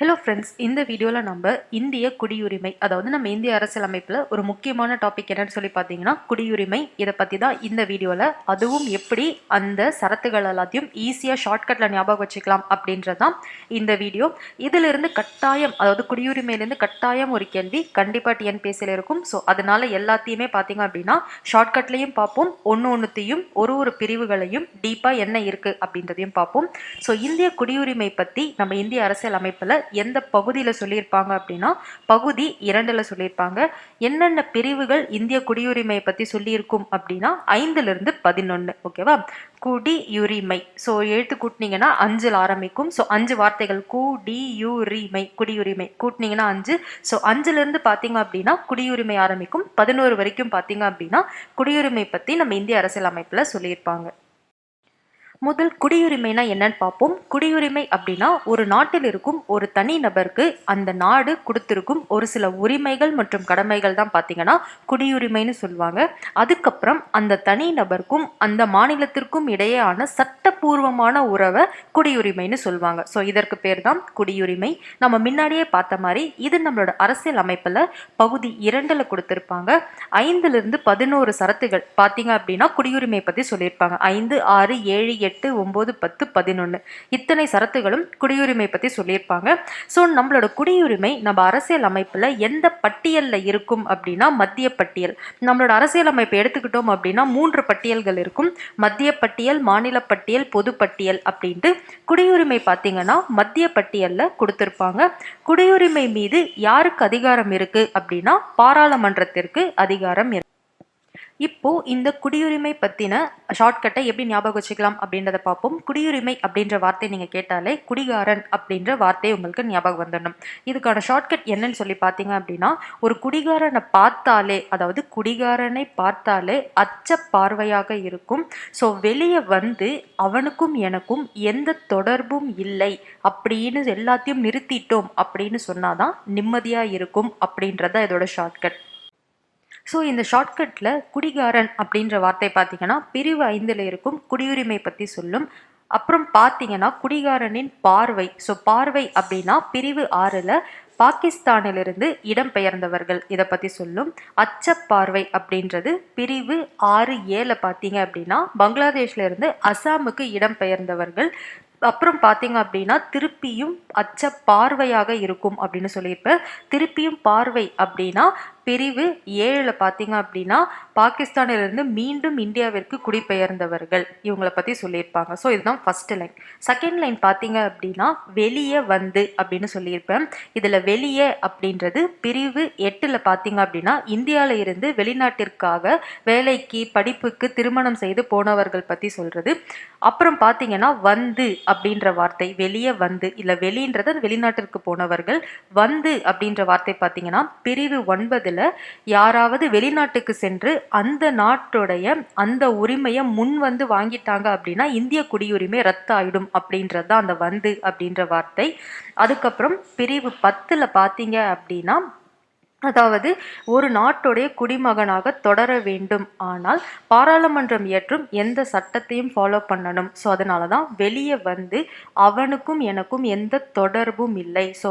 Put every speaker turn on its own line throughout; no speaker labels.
Hello friends இந்த வீடியோவில் நம்ம இந்திய குடியுரிமை அதாவது நம்ம இந்திய அரசியலமைப்பில் ஒரு முக்கியமான டாபிக் என்னன்னு சொல்லி பார்த்தீங்கன்னா குடியுரிமை. இதை பற்றி தான் இந்த வீடியோவில் அதுவும் எப்படி அந்த சரத்துகள் எல்லாத்தையும் ஈஸியாக ஷார்ட்கட்டில் ஞாபகம் வச்சுக்கலாம் அப்படின்றது தான் இந்த வீடியோ. இதிலிருந்து கட்டாயம் அதாவது குடியுரிமையிலேருந்து கட்டாயம் ஒரு கேள்வி கண்டிப்பாக டிஎன்பிஎஸ்சியில் இருக்கும். ஸோ அதனால் எல்லாத்தையுமே பார்த்தீங்க அப்படின்னா ஷார்ட்கட்லேயும் பார்ப்போம். ஒன்று ஒன்றுத்தையும் ஒரு ஒரு பிரிவுகளையும் டீப்பாக என்ன இருக்குது அப்படின்றதையும் பார்ப்போம். ஸோ இந்திய குடியுரிமை பற்றி நம்ம இந்திய அரசியல் அமைப்பில் எந்த பகுதியில் சொல்லியிருப்பாங்க அப்படின்னா பகுதி இரண்டில் சொல்லியிருப்பாங்க. என்னென்ன பிரிவுகள் இந்திய குடியுரிமையை பற்றி சொல்லியிருக்கும் அப்படின்னா ஐந்துலேருந்து பதினொன்று ஓகேவா குடியுரிமை. ஸோ எழுத்து கூட்டினீங்கன்னா அஞ்சில் ஆரம்பிக்கும். ஸோ அஞ்சு வார்த்தைகள். குடியுரிமை குடியுரிமை. கூட்டினீங்கன்னா அஞ்சு. ஸோ அஞ்சுலேருந்து பார்த்தீங்க அப்படின்னா குடியுரிமை ஆரம்பிக்கும். பதினோரு வரைக்கும் பார்த்தீங்க அப்படின்னா குடியுரிமை பற்றி நம்ம இந்திய அரசியல் அமைப்பில் சொல்லியிருப்பாங்க. முதல் குடியுரிமைனா என்னன்னு பார்ப்போம். குடியுரிமை அப்படின்னா ஒரு நாட்டில் இருக்கும் ஒரு தனி நபருக்கு அந்த நாடு கொடுத்திருக்கும் ஒரு சில உரிமைகள் மற்றும் கடமைகள் தான் பார்த்தீங்கன்னா குடியுரிமைன்னு சொல்லுவாங்க. அதுக்கப்புறம் அந்த தனி நபருக்கும் அந்த மாநிலத்திற்கும் இடையேயான சட்டப்பூர்வமான உறவை குடியுரிமைன்னு சொல்லுவாங்க. ஸோ இதற்கு பேர் தான் குடியுரிமை. நம்ம முன்னாடியே பார்த்த மாதிரி இது நம்மளோட அரசியல் அமைப்பில் பகுதி இரண்டில் கொடுத்துருப்பாங்க. ஐந்துலேருந்து பதினோரு சரத்துகள். பார்த்தீங்க அப்படின்னா குடியுரிமை பற்றி சொல்லியிருப்பாங்க. ஐந்து ஆறு ஏழு எட்டு ஒம்பது பத்து பதினொன்று இத்தனை சரத்துகளும் குடியுரிமை பற்றி சொல்லியிருப்பாங்க. ஸோ நம்மளோட குடியுரிமை நம்ம அரசியல் அமைப்பில் எந்த பட்டியலில் இருக்கும் அப்படின்னா மத்திய பட்டியல். நம்மளோட அரசியல் அமைப்பை எடுத்துக்கிட்டோம் அப்படின்னா மூன்று பட்டியல்கள் இருக்கும். மத்திய பட்டியல் மாநில பட்டியல் பொது பட்டியல் அப்படின்ட்டு குடியுரிமை பார்த்தீங்கன்னா மத்திய பட்டியலில் கொடுத்துருப்பாங்க. குடியுரிமை மீது யாருக்கு அதிகாரம் இருக்குது அப்படின்னா பாராளுமன்றத்திற்கு அதிகாரம் இருக்கு. இப்போ இந்த குடியுரிமை பற்றின ஷார்ட்கட்டை எப்படி ஞாபகம் வச்சுக்கலாம் அப்படின்றத பார்ப்போம். குடியுரிமை அப்படின்ற வார்த்தை நீங்கள் கேட்டாலே குடிகாரன் அப்படின்ற வார்த்தை உங்களுக்கு ஞாபகம் வந்துடணும். இதுக்கான ஷார்ட்கட் என்னன்னு சொல்லி பார்த்தீங்க அப்படின்னா ஒரு குடிகாரனை பார்த்தாலே அதாவது குடிகாரனை பார்த்தாலே அச்ச பார்வையாக இருக்கும். ஸோ வெளியே வந்து அவனுக்கும் எனக்கும் எந்த தொடர்பும் இல்லை. அப்படின்னு எல்லாத்தையும் நிறுத்திட்டோம் அப்படின்னு சொன்னாதான் நிம்மதியாக இருக்கும் அப்படின்றத இதோட ஷார்ட்கட் ஸோ இந்த ஷார்ட்கட்டில் குடிகாரன் அப்படின்ற வார்த்தை பார்த்தீங்கன்னா பிரிவு ஐந்தில் இருக்கும் குடியுரிமை பற்றி சொல்லும். அப்புறம் பார்த்தீங்கன்னா குடிகாரனின் பார்வை. ஸோ பார்வை அப்படின்னா பிரிவு ஆறில் பாகிஸ்தானிலிருந்து இடம்பெயர்ந்தவர்கள் இதை பற்றி சொல்லும். அச்சப்பார்வை அப்படின்றது பிரிவு ஆறு ஏழை பார்த்தீங்க அப்படின்னா பங்களாதேஷ்லேருந்து அசாமுக்கு இடம்பெயர்ந்தவர்கள் அப்புறம் பார்த்தீங்க அப்படின்னா திருப்பியும் அச்ச பார்வையாக இருக்கும் அப்படின்னு சொல்லியிருப்பேன். திருப்பியும் பார்வை அப்படின்னா பிரிவு ஏழில் பார்த்தீங்க அப்படின்னா பாகிஸ்தானிலிருந்து மீண்டும் இந்தியாவிற்கு குடிபெயர்ந்தவர்கள். இவங்களை பற்றி சொல்லியிருப்பாங்க. ஸோ இதுதான் ஃபர்ஸ்ட் லைன் செகண்ட் லைன் பார்த்தீங்க அப்படின்னா வெளியே வந்து அப்படின்னு சொல்லியிருப்பேன். இதில் வெளியே அப்படின்றது பிரிவு எட்டில் பார்த்தீங்க அப்படின்னா இந்தியாவில் இருந்து வெளிநாட்டிற்காக வேலைக்கு படிப்புக்கு திருமணம் செய்து போனவர்கள் பற்றி சொல்கிறது அப்புறம் பார்த்தீங்கன்னா வந்து அப்படின்ற வார்த்தை வெளியே வந்து இல்லை வெளின்றது வெளிநாட்டிற்கு போனவர்கள் வந்து அப்படின்ற வார்த்தை பார்த்தீங்கன்னா பிரிவு ஒன்பதில் யாராவது வெளிநாட்டுக்கு சென்று அந்த நாட்டுடைய அந்த உரிமையை முன் வந்து வாங்கிட்டாங்க அப்படின்னா இந்திய குடியுரிமை ரத்தாயிடும் அப்படின்றது தான் அந்த வந்து அப்படின்ற வார்த்தை. அதுக்கப்புறம் பிரிவு பத்தில் பார்த்தீங்க அப்படின்னா அதாவது ஒரு நாட்டுடைய குடிமகனாக தொடர வேண்டும். ஆனால் பாராளுமன்றம் இயற்றும் எந்த சட்டத்தையும் ஃபாலோ பண்ணணும். ஸோ அதனால தான் வெளியே வந்து அவனுக்கும் எனக்கும் எந்த தொடர்பும் இல்லை. ஸோ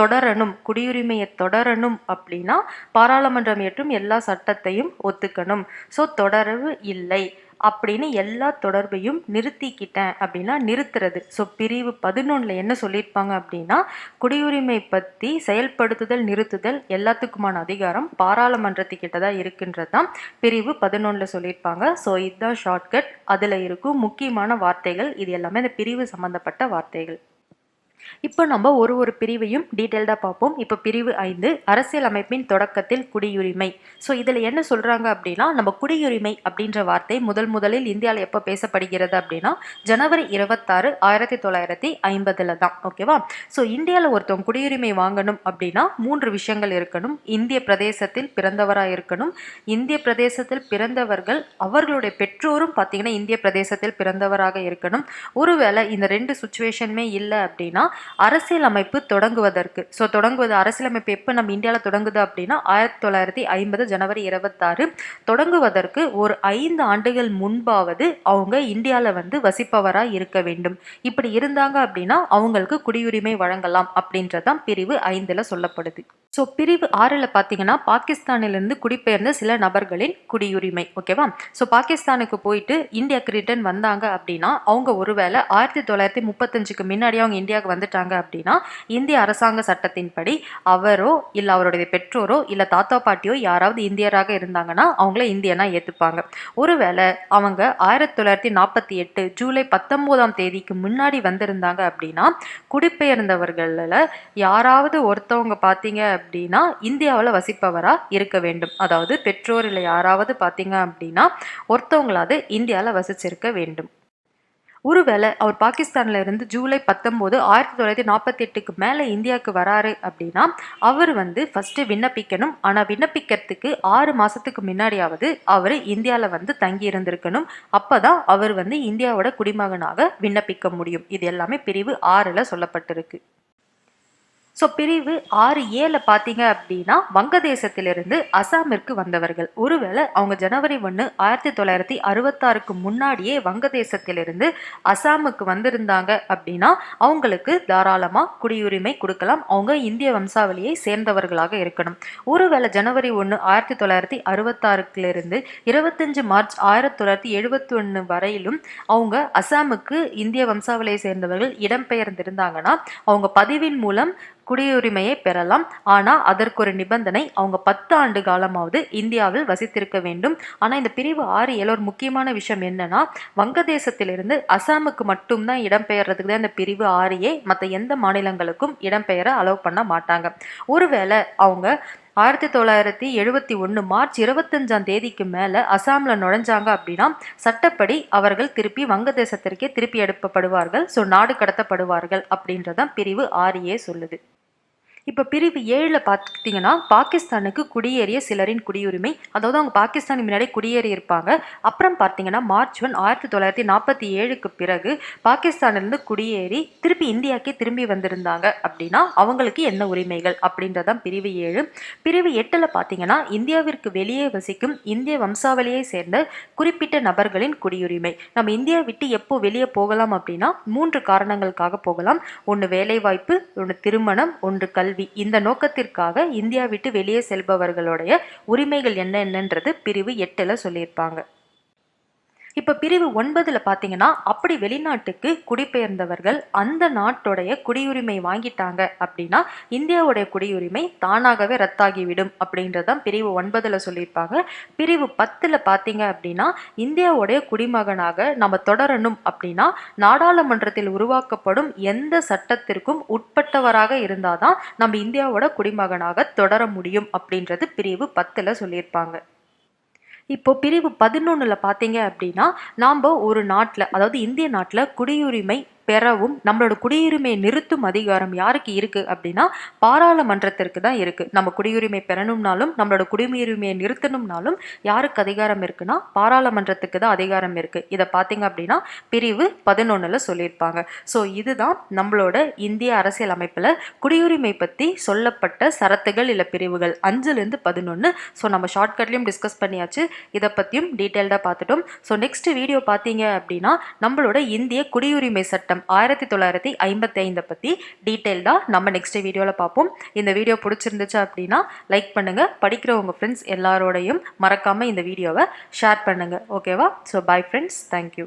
தொடரணும் குடியுரிமையை தொடரணும் அப்படின்னா பாராளுமன்றம் இயற்றும் எல்லா சட்டத்தையும் ஒத்துக்கணும். ஸோ தொடர்பு இல்லை. அப்படின்னு எல்லா தொடர்பையும் நிறுத்திக்கிட்டேன் அப்படின்னா நிறுத்துறது. ஸோ பிரிவு பதினொன்றில் என்ன சொல்லியிருப்பாங்க அப்படின்னா குடியுரிமை பற்றி செயல்படுத்துதல் நிறுத்துதல் எல்லாத்துக்குமான அதிகாரம் பாராளுமன்றத்துக்கிட்ட தான் இருக்குன்றது தான் பிரிவு பதினொன்றில் சொல்லியிருப்பாங்க. ஸோ இதுதான் ஷார்ட்கட் அதில் இருக்கும் முக்கியமான வார்த்தைகள். இது எல்லாமே இந்த பிரிவு சம்மந்தப்பட்ட வார்த்தைகள். இப்போ நம்ம ஒரு ஒரு பிரிவையும் டீட்டெயில்டாக பார்ப்போம். இப்போ பிரிவு ஐந்து அரசியல் அமைப்பின் தொடக்கத்தில் குடியுரிமை. ஸோ இதில் என்ன சொல்கிறாங்க அப்படின்னா நம்ம குடியுரிமை அப்படின்ற வார்த்தை முதல் முதலில் இந்தியாவில் எப்போ பேசப்படுகிறது அப்படின்னா ஜனவரி இருபத்தாறு ஆயிரத்தி தொள்ளாயிரத்தி ஐம்பதில் தான். ஓகேவா ஸோ இந்தியாவில் ஒருத்தவங்க குடியுரிமை வாங்கணும் அப்படின்னா மூன்று விஷயங்கள் இருக்கணும். இந்திய பிரதேசத்தில் பிறந்தவராக இருக்கணும். இந்திய பிரதேசத்தில் பிறந்தவர்கள் அவர்களுடைய பெற்றோரும் பார்த்தீங்கன்னா இந்திய பிரதேசத்தில் பிறந்தவராக இருக்கணும். ஒருவேளை இந்த ரெண்டு சுச்சுவேஷனுமே இல்லை அப்படின்னா அரசியலமைப்பு தொடங்குவதற்கு. ஸோ தொடங்குவது அரசியலமைப்பு எப்போ நம்ம இந்தியாவில் தொடங்குது அப்படின்னா ஆயிரத்தி தொள்ளாயிரத்தி ஐம்பது ஜனவரி இருபத்தாறு. தொடங்குவதற்கு ஒரு ஐந்து ஆண்டுகள் முன்பாவது அவங்க இந்தியாவில் வந்து வசிப்பவராக இருக்க வேண்டும். இப்படி இருந்தாங்க அப்படின்னா அவங்களுக்கு குடியுரிமை வழங்கலாம் அப்படின்றதான் பிரிவு ஐந்தில் சொல்லப்படுது. ஸோ பிரிவு ஆறில் பார்த்தீங்கன்னா பாகிஸ்தானிலிருந்து குடிபெயர்ந்த சில நபர்களின் குடியுரிமை ஓகேவா ஸோ பாகிஸ்தானுக்கு போயிட்டு இந்தியாவுக்கு ரிட்டர்ன் வந்தாங்க அப்படின்னா அவங்க ஒருவேளை ஆயிரத்தி தொள்ளாயிரத்தி முப்பத்தஞ்சுக்கு முன்னாடி அவங்க இந்தியாவுக்கு இறந்துட்டாங்க அப்படின்னா இந்திய அரசாங்க சட்டத்தின்படி அவரோ இல்லை அவருடைய பெற்றோரோ இல்லை தாத்தா பாட்டியோ யாராவது இந்தியராக இருந்தாங்கன்னா அவங்கள இந்தியனா ஏற்றுப்பாங்க ஒருவேளை அவங்க ஆயிரத்தி தொள்ளாயிரத்தி நாற்பத்தி எட்டு ஜூலை பத்தொம்போதாம் தேதிக்கு முன்னாடி வந்திருந்தாங்க அப்படின்னா குடிபெயர்ந்தவர்களில் யாராவது ஒருத்தவங்க பார்த்தீங்க அப்படின்னா இந்தியாவில் வசிப்பவராக இருக்க வேண்டும். அதாவது பெற்றோர் இல்லை யாராவது பார்த்தீங்க அப்படின்னா ஒருத்தவங்களாவது இந்தியாவில் வசிச்சிருக்க வேண்டும். ஒருவேளை அவர் பாகிஸ்தானில் இருந்து ஜூலை பத்தொம்போது ஆயிரத்தி தொள்ளாயிரத்தி நாற்பத்தி எட்டுக்கு மேலே இந்தியாவுக்கு வராரு அப்படின்னா அவர் வந்து ஃபஸ்ட்டு விண்ணப்பிக்கணும். ஆனால் விண்ணப்பிக்கிறதுக்கு ஆறு மாதத்துக்கு முன்னாடியாவது அவர் இந்தியாவில் வந்து தங்கி இருந்திருக்கணும். அப்போ தான் அவர் வந்து இந்தியாவோட குடிமகனாக விண்ணப்பிக்க முடியும். இது எல்லாமே பிரிவு ஆறில் சொல்லப்பட்டிருக்கு. ஸோ பிரிவு ஆறு ஏல பார்த்தீங்க அப்படின்னா வங்கதேசத்திலிருந்து அசாமிற்கு வந்தவர்கள். ஒருவேளை அவங்க ஜனவரி ஒன்று ஆயிரத்தி தொள்ளாயிரத்தி அறுபத்தாறுக்கு முன்னாடியே வங்கதேசத்திலிருந்து அசாமுக்கு வந்திருந்தாங்க அப்படின்னா அவங்களுக்கு தாராளமாக குடியுரிமை கொடுக்கலாம். அவங்க இந்திய வம்சாவளியை சேர்ந்தவர்களாக இருக்கணும். ஒருவேளை ஜனவரி ஒன்று ஆயிரத்தி தொள்ளாயிரத்தி அறுபத்தாறுக்கிலிருந்து இருபத்தஞ்சு மார்ச் ஆயிரத்தி தொள்ளாயிரத்தி எழுபத்தி ஒன்று வரையிலும் அவங்க அசாமுக்கு இந்திய வம்சாவளியை சேர்ந்தவர்கள் இடம்பெயர்ந்திருந்தாங்கன்னா அவங்க பதிவின் மூலம் குடியுரிமையை பெறலாம். ஆனால் அதற்கு ஒரு நிபந்தனை அவங்க பத்து ஆண்டு காலமாவது இந்தியாவில் வசித்திருக்க வேண்டும். ஆனால் இந்த பிரிவு ஆறு ஏழு ஒரு முக்கியமான விஷயம் என்னன்னா வங்கதேசத்திலிருந்து அசாமுக்கு மட்டும்தான் இடம்பெயர்றதுக்கு தான் இந்த பிரிவு ஆறையே மற்ற எந்த மாநிலங்களுக்கும் இடம்பெயர அலோவ் பண்ண மாட்டாங்க. ஒருவேளை அவங்க ஆயிரத்தி தொள்ளாயிரத்தி எழுபத்தி ஒன்று மார்ச் இருபத்தஞ்சாம் தேதிக்கு மேலே அசாமில் நுழைஞ்சாங்க அப்படின்னா சட்டப்படி அவர்கள் திருப்பி வங்கதேசத்திற்கே திருப்பி எடுப்பப்படுவார்கள். ஸோ நாடு கடத்தப்படுவார்கள் அப்படின்றதான் பிரிவு ஆறியே சொல்லுது. இப்போ பிரிவு ஏழில் பார்த்துக்கிட்டிங்கன்னா பாகிஸ்தானுக்கு குடியேறிய சிலரின் குடியுரிமை அதாவது அவங்க பாகிஸ்தானுக்கு முன்னாடி குடியேறி இருப்பாங்க. அப்புறம் பார்த்தீங்கன்னா மார்ச் ஒன் ஆயிரத்தி தொள்ளாயிரத்தி நாற்பத்தி ஏழுக்கு பிறகு பாகிஸ்தானிலிருந்து குடியேறி திருப்பி இந்தியாக்கே திரும்பி வந்திருந்தாங்க அப்படின்னா அவங்களுக்கு என்ன உரிமைகள் அப்படின்றதான் பிரிவு ஏழு. பிரிவு எட்டில் பார்த்தீங்கன்னா இந்தியாவிற்கு வெளியே வசிக்கும் இந்திய வம்சாவளியை சேர்ந்த குறிப்பிட்ட நபர்களின் குடியுரிமை. நம்ம இந்தியா விட்டு எப்போ வெளியே போகலாம் அப்படின்னா மூன்று காரணங்களுக்காக போகலாம். ஒன்று வேலைவாய்ப்பு ஒன்று திருமணம் ஒன்று கல்வி. இந்த நோக்கத்திற்காக இந்தியா விட்டு வெளியே செல்பவர்களுடைய உரிமைகள் என்ன என்னன்றது பிரிவு எட்டில் சொல்லியிருப்பாங்க. இப்போ பிரிவு ஒன்பதில் பார்த்தீங்கன்னா அப்படி வெளிநாட்டுக்கு குடிபெயர்ந்தவர்கள் அந்த நாட்டுடைய குடியுரிமை வாங்கிட்டாங்க அப்படின்னா இந்தியாவுடைய குடியுரிமை தானாகவே ரத்தாகிவிடும் அப்படின்றதான் பிரிவு ஒன்பதில் சொல்லியிருப்பாங்க. பிரிவு பத்தில் பார்த்தீங்க அப்படின்னா இந்தியாவுடைய குடிமகனாக நம்ம தொடரணும் அப்படின்னா நாடாளுமன்றத்தில் உருவாக்கப்படும் எந்த சட்டத்திற்கும் உட்பட்டவராக இருந்தாதான் நம்ம இந்தியாவோட குடிமகனாக தொடர முடியும் அப்படின்றது பிரிவு பத்தில் சொல்லியிருப்பாங்க. இப்போ பிரிவு பதினொன்றில் பார்த்தீங்க அப்படின்னா நாம் ஒரு நாட்டில் அதாவது இந்திய நாட்டில் குடியுரிமை பெறவும் நம்மளோட குடியுரிமையை நிறுத்தும் அதிகாரம் யாருக்கு இருக்குது அப்படின்னா பாராளுமன்றத்திற்கு தான் இருக்குது நம்ம குடியுரிமை பெறணும்னாலும் நம்மளோட குடியுரிமையை நிறுத்தணும்னாலும் யாருக்கு அதிகாரம் இருக்குன்னா பாராளுமன்றத்துக்கு தான் அதிகாரம் இருக்குது இதை பார்த்தீங்க அப்படின்னா பிரிவு பதினொன்றில் சொல்லியிருப்பாங்க. ஸோ இதுதான் நம்மளோட இந்திய அரசியல் அமைப்பில் குடியுரிமை பற்றி சொல்லப்பட்ட சரத்துகள் இல்லை பிரிவுகள். அஞ்சுலேருந்து பதினொன்று ஸோ நம்ம ஷார்ட்கட்லேயும் டிஸ்கஸ் பண்ணியாச்சு. இதை பற்றியும் டீட்டெயில்டாக பார்த்துட்டோம். ஸோ நெக்ஸ்ட் வீடியோ பார்த்தீங்க அப்படின்னா நம்மளோட இந்திய குடியுரிமை சட்டம். ஆயிரத்தி தொள்ளாயிரத்தி ஐம்பத்தி ஐந்தை பற்றி டீட்டெயில்டாக நம்ம நெக்ஸ்ட் வீடியோவில் பார்ப்போம். இந்த வீடியோ பிடிச்சிருந்துச்சு அப்படின்னா லைக் பண்ணுங்கள் படிக்கிற உங்கள் ஃப்ரெண்ட்ஸ் எல்லாரோடையும் மறக்காமல் இந்த வீடியோவை ஷேர் பண்ணுங்கள் ஓகேவா ஸோ பை ஃப்ரெண்ட்ஸ் தேங்க்யூ